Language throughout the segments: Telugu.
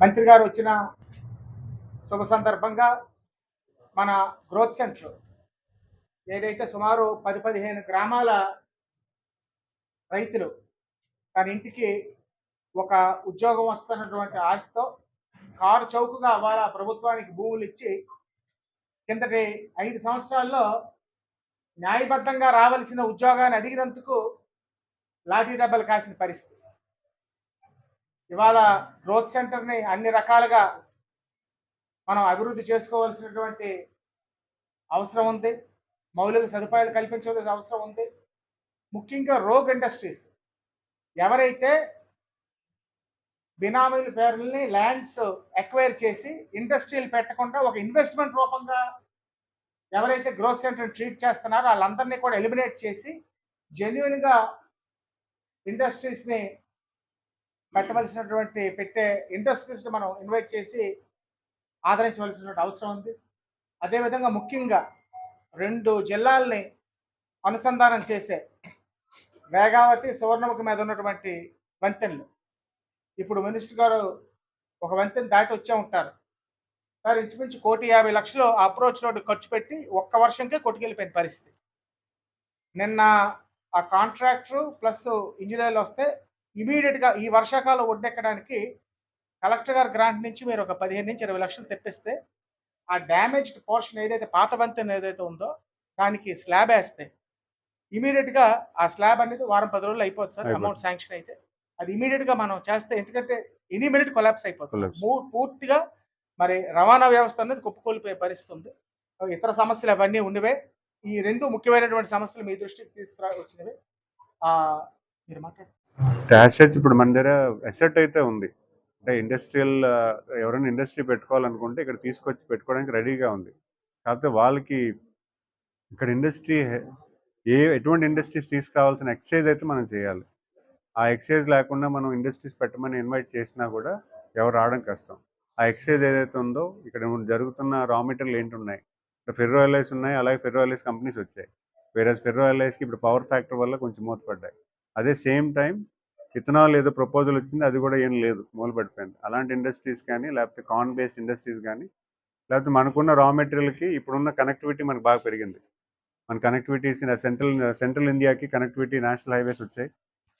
మంత్రి గారు వచ్చిన శుభ సందర్భంగా మన గ్రోత్ సెంటర్ ఏదైతే సుమారు పది పదిహేను గ్రామాల రైతులు తన ఇంటికి ఒక ఉద్యోగం వస్తున్నటువంటి ఆశతో కారు చౌకగా వాళ్ళ ప్రభుత్వానికి భూములు ఇచ్చి కిందటి ఐదు సంవత్సరాల్లో న్యాయబద్ధంగా రావాల్సిన ఉద్యోగాన్ని అడిగినందుకు లాఠీ దెబ్బలు కాసిన పరిస్థితి. ఇవాళ గ్రోత్ సెంటర్ని అన్ని రకాలుగా మనం అభివృద్ధి చేసుకోవాల్సినటువంటి అవసరం ఉంది. మౌలిక సదుపాయాలు కల్పించవలసిన అవసరం ఉంది. ముఖ్యంగా రోగ్ ఇండస్ట్రీస్ ఎవరైతే బినామీల పేర్లని ల్యాండ్స్ ఎక్వైర్ చేసి ఇండస్ట్రీలు పెట్టకుండా ఒక ఇన్వెస్ట్మెంట్ రూపంగా ఎవరైతే గ్రోత్ సెంటర్ ట్రీట్ చేస్తున్నారో వాళ్ళందరినీ కూడా ఎలిమినేట్ చేసి జెన్యున్గా ఇండస్ట్రీస్ని పెట్టవలసినటువంటి పెట్టే ఇండస్ట్రీస్ని మనం ఇన్వైట్ చేసి ఆదరించవలసినటువంటి అవసరం ఉంది. అదేవిధంగా ముఖ్యంగా రెండు జిల్లాల్ని అనుసంధానం చేసే వేగావతి సువర్ణముఖి మీద ఉన్నటువంటి వంతెనలు. ఇప్పుడు మినిస్టర్ గారు ఒక వంతెన దాటి వచ్చే ఉంటారు. సార్ ఇంచుమించు కోటి యాభై లక్షలు అప్రోచ్ రోడ్డు ఖర్చు పెట్టి ఒక్క వర్షంకే కొట్టుకెళ్ళిపోయిన పరిస్థితి. నిన్న ఆ కాంట్రాక్టరు ప్లస్ ఇంజనీర్లు వస్తే ఇమీడియట్గా ఈ వర్షాకాలం ఒడ్డెక్కడానికి కలెక్టర్ గారి గ్రాంట్ నుంచి మీరు ఒక పదిహేను నుంచి ఇరవై లక్షలు తెప్పిస్తే ఆ డ్యామేజ్డ్ పోర్షన్ ఏదైతే పాత వంతెన ఏదైతే ఉందో దానికి స్లాబ్ వేస్తే ఇమీడియట్గా ఆ స్లాబ్ అనేది వారం పది రోజులు అయిపోతుంది సార్. అమౌంట్ శాంక్షన్ అయితే. అది ఇమీడియట్గా మనం చేస్తే ఎందుకంటే ఎనీ మినిట్ కొలాప్స్ అయిపోతుంది పూర్తిగా మరి రవాణా వ్యవస్థ అనేది కుప్పకూలిపోయే పరిస్థితి ఉంది ఇతర సమస్యలు అవన్నీ ఉన్నవే. ఈ రెండు ముఖ్యమైనటువంటి సమస్యలు మీ దృష్టికి తీసుకురా వచ్చినవి. మీరు మాట్లాడండి అసెట్స్ ఇప్పుడు మన దగ్గర అసెట్ అయితే ఉంది. అంటే ఇండస్ట్రియల్ ఎవరైనా ఇండస్ట్రీ పెట్టుకోవాలనుకుంటే ఇక్కడ తీసుకొచ్చి పెట్టుకోవడానికి రెడీగా ఉంది. కాకపోతే వాళ్ళకి ఇక్కడ ఇండస్ట్రీ ఏ ఎటువంటి ఇండస్ట్రీస్ తీసుకురావాల్సిన ఎక్సైజ్ అయితే మనం చేయాలి. ఆ ఎక్సైజ్ లేకుండా మనం ఇండస్ట్రీస్ పెట్టమని ఇన్వైట్ చేసినా కూడా ఎవరు రావడం కష్టం. ఆ ఎక్సైజ్ ఏదైతే ఉందో ఇక్కడ జరుగుతున్న రా మెటీరియల్ ఏంటి ఉన్నాయి ఇక్కడ ఫెర్రో ఉన్నాయి అలాగే ఫెర్రో కంపెనీస్ వచ్చాయి. వేరే ఫెర్రో ఇప్పుడు పవర్ ఫ్యాక్టర్ వల్ల కొంచెం మూతపడ్డాయి. అదే సేమ్ టైం ఇథనాల్ ఏదో ప్రపోజల్ వచ్చింది అది కూడా ఏం లేదు మూలపడిపోయింది అలాంటి ఇండస్ట్రీస్ కానీ లేకపోతే కాన్ బేస్డ్ ఇండస్ట్రీస్ కానీ లేకపోతే మనకున్న రా మెటీరియల్కి ఇప్పుడున్న కనెక్టివిటీ మనకు బాగా పెరిగింది. మన కనెక్టివిటీస్ సెంట్రల్ సెంట్రల్ ఇండియాకి కనెక్టివిటీ నేషనల్ హైవేస్ వచ్చాయి.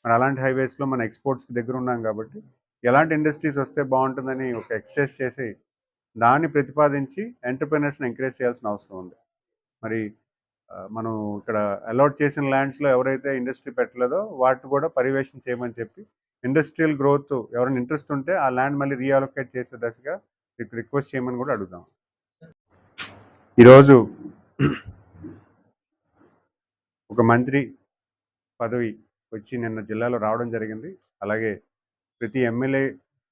మరి అలాంటి హైవేస్లో మన ఎక్స్పోర్ట్స్కి దగ్గర ఉన్నాం కాబట్టి ఎలాంటి ఇండస్ట్రీస్ వస్తే బాగుంటుందని ఒక ఎక్సైజ్ చేసి దాన్ని ప్రతిపాదించి ఎంటర్ప్రినర్స్ని ఎంకరేజ్ చేయాల్సిన అవసరం ఉంది. మరి మనం ఇక్కడ అలాట్ చేసిన ల్యాండ్స్లో ఎవరైతే ఇండస్ట్రీ పెట్టలేదో వాటిని కూడా పర్యవేక్షణ చేయమని చెప్పి ఇండస్ట్రియల్ గ్రోత్ ఎవరైనా ఇంట్రెస్ట్ ఉంటే ఆ ల్యాండ్ మళ్ళీ రీఅలొకేట్ చేసే దశగా రిక్వెస్ట్ చేయమని కూడా అడుగుదాం. ఈరోజు ఒక మంత్రి పదవి వచ్చి నిన్న జిల్లాలో రావడం జరిగింది. అలాగే ప్రతి ఎమ్మెల్యే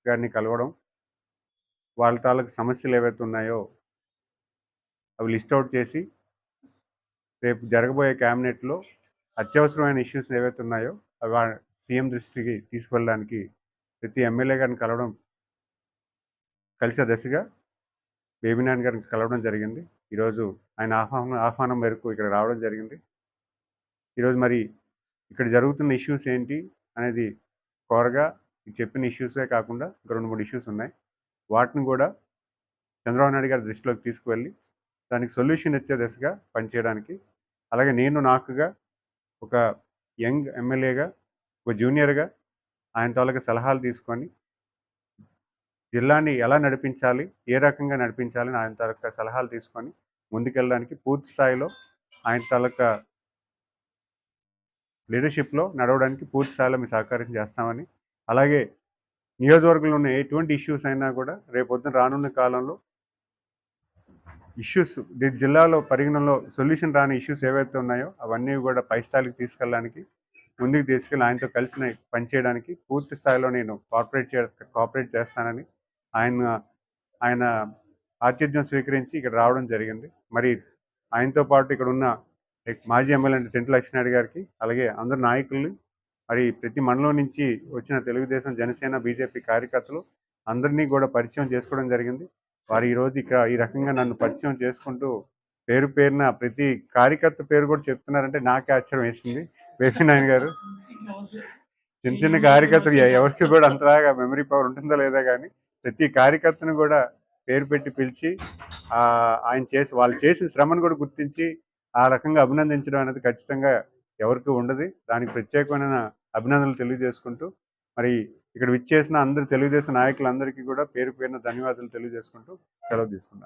గారిని కలవడం వాళ్ళ తాలూకు సమస్యలు ఏవైతే ఉన్నాయో అవి లిస్ట్ అవుట్ చేసి రేపు జరగబోయే క్యాబినెట్లో అత్యవసరమైన ఇష్యూస్ ఏవైతే ఉన్నాయో అవి సీఎం దృష్టికి తీసుకెళ్ళడానికి ప్రతి ఎమ్మెల్యే గారిని కలవడం కలిసే దశగా బేబీనాయన్ గారిని కలవడం జరిగింది. ఈరోజు ఆయన ఆహ్వానం ఆహ్వానం మేరకు ఇక్కడ రావడం జరిగింది. ఈరోజు మరి ఇక్కడ జరుగుతున్న ఇష్యూస్ ఏంటి అనేది కోరగా చెప్పిన ఇష్యూసే కాకుండా ఇంకా రెండు మూడు ఇష్యూస్ ఉన్నాయి. వాటిని కూడా చంద్రబాబు నాయుడు గారి దృష్టిలోకి తీసుకువెళ్ళి దానికి సొల్యూషన్ ఇచ్చే దిశగా పనిచేయడానికి అలాగే నేను నాకుగా ఒక యంగ్ ఎమ్మెల్యేగా ఒక జూనియర్గా ఆయన తాలూకా సలహాలు తీసుకొని జిల్లాని ఎలా నడిపించాలి ఏ రకంగా నడిపించాలని ఆయన తాలూకా సలహాలు తీసుకొని ముందుకెళ్ళడానికి పూర్తి స్థాయిలో ఆయన తాలూకా లీడర్షిప్లో నడవడానికి పూర్తి స్థాయిలో మీ సహకారం చేస్తామని అలాగే నియోజకవర్గంలో ఉన్న ఎటువంటి ఇష్యూస్ అయినా కూడా రేపొద్దున రానున్న కాలంలో ఇష్యూస్ జిల్లాలో పరిగణనలో సొల్యూషన్ రాని ఇష్యూస్ ఏవైతే ఉన్నాయో అవన్నీ కూడా పై స్థాయికి తీసుకెళ్ళడానికి ముందుకు తీసుకెళ్ళి ఆయనతో కలిసి పనిచేయడానికి పూర్తి స్థాయిలో నేను కార్పొరేట్ చే కోఆపరేట్ చేస్తానని ఆయన ఆయన ఆతిథ్యం స్వీకరించి ఇక్కడ రావడం జరిగింది. మరి ఆయనతో పాటు ఇక్కడ ఉన్న మాజీ ఎమ్మెల్యే టెంట్ లక్ష్మీనాయుడు గారికి అలాగే అందరు నాయకులు మరి ప్రతి మండలం నుంచి వచ్చిన తెలుగుదేశం జనసేన బీజేపీ కార్యకర్తలు అందరినీ కూడా పరిచయం చేసుకోవడం జరిగింది. వారు ఈరోజు ఇక్కడ ఈ రకంగా నన్ను పరిచయం చేసుకుంటూ పేరు పేరున ప్రతి కార్యకర్త పేరు కూడా చెప్తున్నారంటే నాకే ఆశ్చర్యం వేసింది. బేబీ నాయన్ గారు. చిన్న చిన్న కార్యకర్తలు ఎవరికి కూడా అంతలాగా మెమరీ పవర్ ఉంటుందో లేదో కానీ ప్రతి కార్యకర్తను కూడా పేరు పెట్టి పిలిచి ఆయన చేసి వాళ్ళు చేసిన శ్రమను కూడా గుర్తించి ఆ రకంగా అభినందించడం అనేది ఖచ్చితంగా ఎవరికి ఉండదు. దానికి ప్రత్యేకమైన అభినందనలు తెలియజేసుకుంటూ మరి ఇక్కడ విచ్చేసిన అందరు తెలుగుదేశం నాయకులందరికీ కూడా పేరు పేరున ధన్యవాదాలు తెలియజేసుకుంటూ సెలవు తీసుకున్నాను